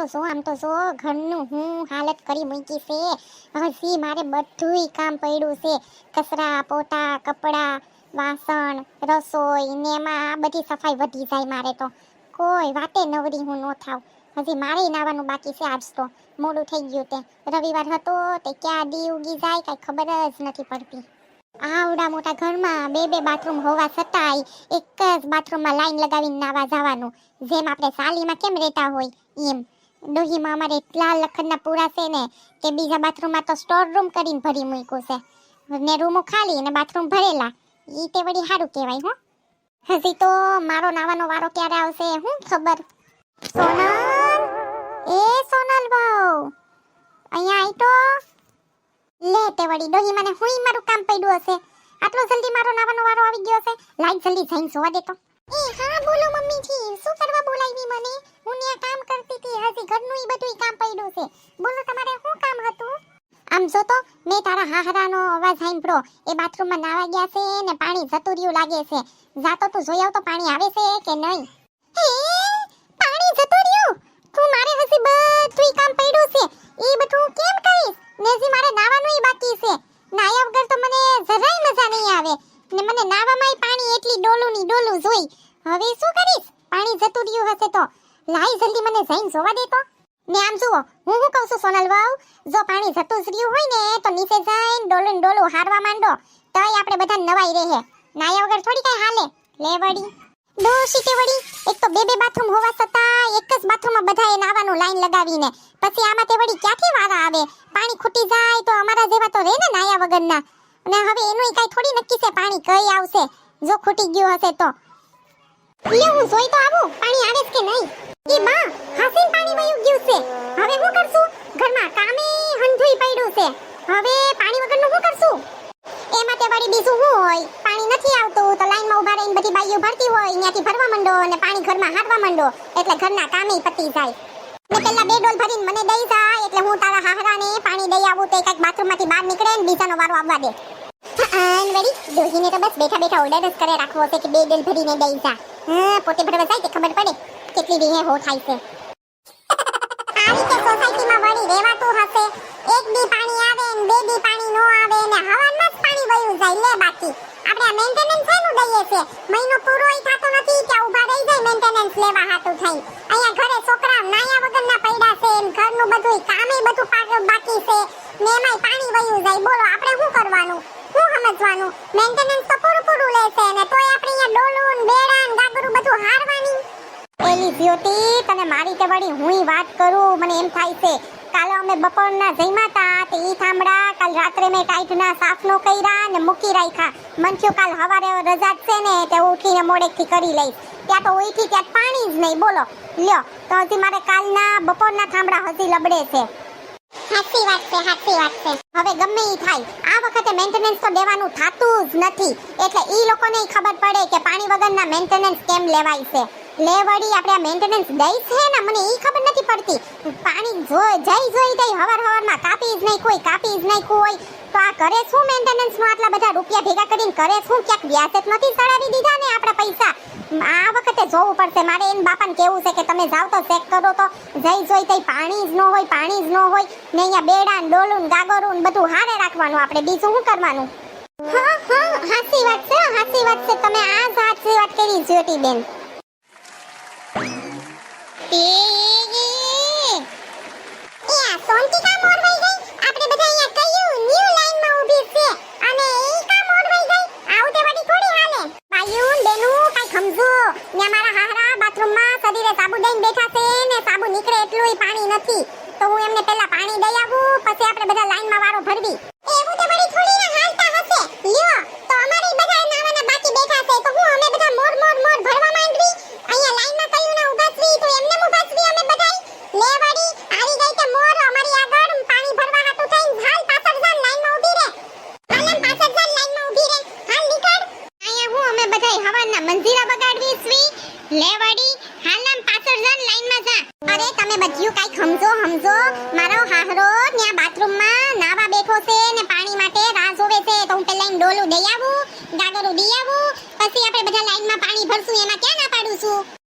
તો જો આમ તો જો ઘરનું હું હાલત કરી મૂકી છે. હજી મારે બધુંય કામ પડ્યું છે. કચરા, પોતા, કપડાં, વાસણ, રસોઈ, ને એમાં બધી સફાઈ વધી જાય મારે તો. કોઈ વાતે નવરી હું ન થાવ હજી મારે નાવાનું બાકી છે આજ તો. મોડું થઈ ગયું તે. રવિવાર હતો તે ક્યાં દી ઉગી જાય કાંઈ ખબર જ નથી પડતી. આવડા મોટા ઘરમાં બે બે બાથરૂમ હોવા છતાંય એક જ બાથરૂમમાં લાઈન લગાવીને નાવા જવાનું. જેમ આપણે સાલીમાં કેમ રહેતા હોય એમ. ડોહીમાં અમારે એટલા લખનના પૂરા છે ને, કે બીજા બાથરૂમમાં તો સ્ટોર રૂમ કરીને ભરી મૂક્યું છે. ને રૂમો ખાલી અને બાથરૂમ ભરેલા. એ તે વળી સારું કહેવાય હો. હજી તો મારો નાવાનો વારો ક્યારે આવશે હું ખબર. સોનલ? એ સોનલ બહુ. અહીંયા આઈ તો. લે તે વળી ડોહી મને હુંય મારું કામ પડ્યું હશે. આટલો જલ્દી મારો નાવાનો વારો આવી ગયો હશે. લાઈટ જલ્દી જઈને જોવા દેતો એ, હા, બોલો મમ્મીજી, શું કરવા બોલાવી મને? હું ત્યાં કામ કરતી હતી, હજી ઘરનું ઈ બધુંય કામ પડ્યું છે. બોલો, તમારે શું કામ હતું? આમ જો તો, મેં તારા હાહરાનો અવાજ સાંભળો. એ બાથરૂમમાં નાવા ગયા છે ને પાણી જતું રહ્યું લાગે છે. જાતો તું જોઈ આવ તો પાણી આવે છે કે નહીં? હે? પાણી જતું રહ્યું તું મારે હજી બધુંય કામ પડ્યું છે. એ બધું કેમ કરીશ? ને હજી મારે નાવાનું બાકી છે નાયા વગર તો મને જરાય મજા નહીં આવે ને મને નાવામાં પાણી એટલી ડોલું ની ડોલું જોઈ હવે શું કરીશ? પાણી જતું રહ્યું હશે તો. લાઈ જલ્દી મને જઈને જોવા દે તો. ને આમ જુઓ, હું શું કહું છું સોનલ વાવ જો પાણી જતું જ રહ્યું હોય ને, તો નીચે જઈને ડોલું ડોલું હારવા માંડો. તોય આપણે બધા નવાઈ રહે. નાયા વગર થોડી કઈ હાલે. લે વળી. દો તે વળી. એક તો બે બે બાથરૂમ હોવા છતાં એક જ બાથરૂમમાં બધાએ નાવાનું લાઈન લગાવીને. પછી આમાં તે વળી ક્યાંથી વારા આવે? પાણી ખૂટી જાય તો અમારા જેવા તો રહે ને નાયા વગરના. અને હવે એનું કાઈ થોડી નક્કી છે પાણી કઈ આવશે. જો ખૂટી ગયું હશે તો. લે, હું જોઈ તો આવું. પાણી આવે કે નહીં? એ બા, હાસીન પાણી વયું ગયું છે. હવે હું કરશું? ઘરમાં કામે હંધુઈ પડ્યું છે. હવે પાણી વગરનું હું કરશું? એમાં તે વળી બીજું હું હોય? પાણી નથી આવતું. તો લાઈનમાં ઊભા રહીને બધી બાઈઓ ભરતી હોય. ત્યાંથી ભરવા માંડો અને પાણી ઘરમાં હારવા માંડો. એટલે ઘરના કામે પતી જાય. ને પેલા બે ડોલ ભરીને મને દઈ જાય એટલે હું તારા હાહરાને પાણી દઈ આવું. તો બાથરૂમ બાથરૂમમાંથી બહાર નીકળે ને બીજાનો વારો આવવા દે. ડોહીને તો બસ બેઠા બેઠા ઓર્ડર જ કરે રાખવો છે કે બે ડોલ ભરીને દઈ જા. હા પોતે ભરવા જાય તે ખબર પડે કેટલી રીહે હો થાય છે. આ કે સોસાયટીમાં વળી રહેવાતું હશે. એક દી પાણી આવે ને બે દી પાણી નો આવે ને હવામાં જ પાણી વયું જાય. લે બાકી. આપણે મેન્ટેનન્સ શેનું દઈએ છે મહિનો પૂરોય થતો નથી કે ઊભા રહી જાય મેન્ટેનન્સ લેવા હાટું થઈ. અહીંયા ઘરે છોકરા નાયા વગરના પડ્યા છે એમ ઘરનું બધું કામે બધું પાછળ બાકી છે. ને એમાંય પાણી વયું જાય બોલો આપણે શું કરવાનું શું સમજવાનું મેન્ટેનન્સ તો પૂરું પૂરું લેશે ને તોય આપણે અહીંયા ડોલું બેડા ગાગરું બધું હારવાની. એલી જ્યોતિ, તને મારી તે વળી હુંય વાત કરું? મને એમ થાય છે, કાલે અમે બપોરના જમ્યા હતા તે ઈ થાંભળા કાલ રાત્રે મેં ટાઈટના સાફ નો કર્યા ને મૂકી રાખ્યા. મન થયું કાલ હવારે રજા છે ને, તે ઉઠીને મોડેથી કરી લઈશ. ત્યાં તો ઉઠી ત્યાં પાણી જ નહીં, બોલો. લ્યો, તો હજી મારે કાલના બપોરના થાંભળા હજી લબડે છે. સાચી વાત છે સાચી વાત છે હવે ગમે ઈ થાય. આ વખતે મેન્ટેનન્સ તો દેવાનું થાતું જ નથી. એટલે ઈ લોકોને ખબર પડે કે પાણી વગરના મેન્ટેનન્સ કેમ લેવાય છે. લે વળી આપણે આ મેન્ટેનન્સ દઈ છે ને, મને ઈ ખબર નથી પડતી. પાણી જોઈ જઈ જોઈ, જઈ, હવાર હવારમાં કાપી જ નહીં કોઈ કાપી જ નહીં કોઈ તો આ કરે શું મેન્ટેનન્સ નો આટલા બધા રૂપિયા ભેગા કરીને કરે શું? ક્યાંક વ્યાજ નથી ચડાવી દીધા ને આ વખતે જોવું પડશે. મારે એમ બાપાને કેવું છે કે તમે જાવ તો ચેક કરો તો જઈ જોઈ તઈ પાણી જ ન હોય, પાણી જ ન હોય. ને અહીંયા બેડા ડોલું ને ગાગરું બધું હારે રાખવાનું આપણે. બીજું શું કરવાનું? હા હા હાસી વાત છે હાસી વાત છે. તમે આ જ હાસી વાત કરી જ્યોતિ બેન પાણી સમજો સમજો. મારો હાહરો ત્યાં બાથરૂમમાં નાવા બેઠો છે ને પાણી માટે રાહ જોવે છે. તો હું પેલા ડોલું દઈ આવું, ગાગરું દઈ આવું. પછી આપણે બધા લાઈનમાં પાણી ભરશું, એમાં ક્યાં ના પાડું છું?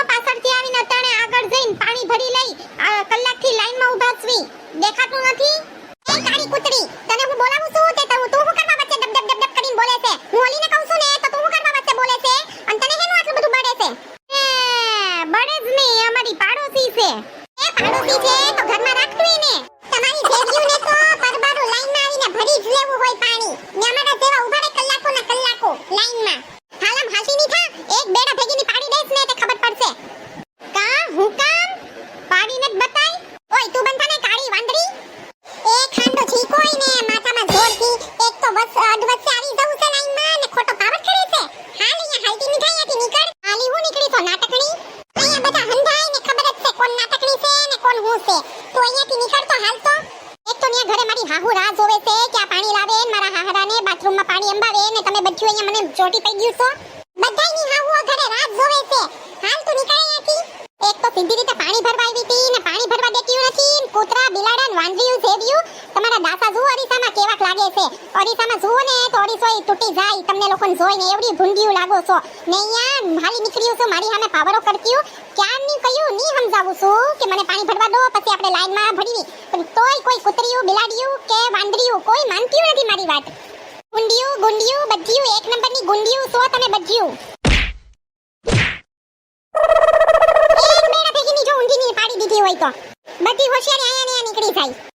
મારો પાછળથી આવીને અટાણે આગળ જઈને પાણી ભરી લઈ કલાકથી લાઈનમાં ઊભા છીએ દેખાતું નથી? એ કાળી કૂતરી, તને હું બોલાવું છું? તે તું તું હું કરવા વચ્ચે ડબ ડબ ડબ ડબ કરીને બોલે છે? હું ઓલીને કહું છું ને, તો તું હું કરવા વચ્ચે બોલે છે? અને તને હેનું આટલું બધું બળે છે? એ, બળે જ નહીં, અમારી પાડોશી છે. એ પાડોશી છે, તો ઘરમાં રાખવી ને તમારી ભેગીઓને તો પરબારું લાઈનમાં આવીને ભરી જ લેવું હોય પાણી. ને અમારા જેવા ઊભા રહે કલાકો ના કલાકો લાઈનમાં. હાહુ રાહ જોવે છે કે આ પાણી લાવે ને મારા હાહરાને બાથરૂમમાં પાણી અંબાવે ને તમે બધું અહીંયા મને ચોટી પડી ગયું છો? બધાયની હાહુ ઘરે રાહ જોવે છે. હાલ તું નીકળે અહીંયાથી. એક તો સીધી રીતે પાણી ભરવા આવી હતી ને પાણી ભરવા દેતી નથી કૂતરા, બિલાડા ને વાંદરીયું સેવ્યું તમારા દાતા જુઓ, અરીસામાં કેવાક લાગે છે. અરીસામાં જુઓ ને તો અરીસો તૂટી જાય. તમને લોકોને જોઈને એવડી ભૂંડિયું લાગો છો. ને અહીંયા હાલી નીકળ્યું છું, મારી સામે પાવરો કરતી ક્યાં ની કહ્યું? ની સમજાવું છું કે મને પાણી ભરવા દો, પછી આપણે લાઈનમાં ભરવી. તોય કોઈ કૂતરીયું, બિલાડીયું કે વાંદરીયું, કોઈ માનતું નથી મારી વાત. ગુંડિયું ગુંડિયું, બધ્યું, એક નંબરની ગુંડિયું તો તમે બધ્યું. એક બેડા ભેગીની જો ઊંધીની પાડી દીધી હોય તો. બધી હોશિયારી અહીંયા ને નીકળી જાય.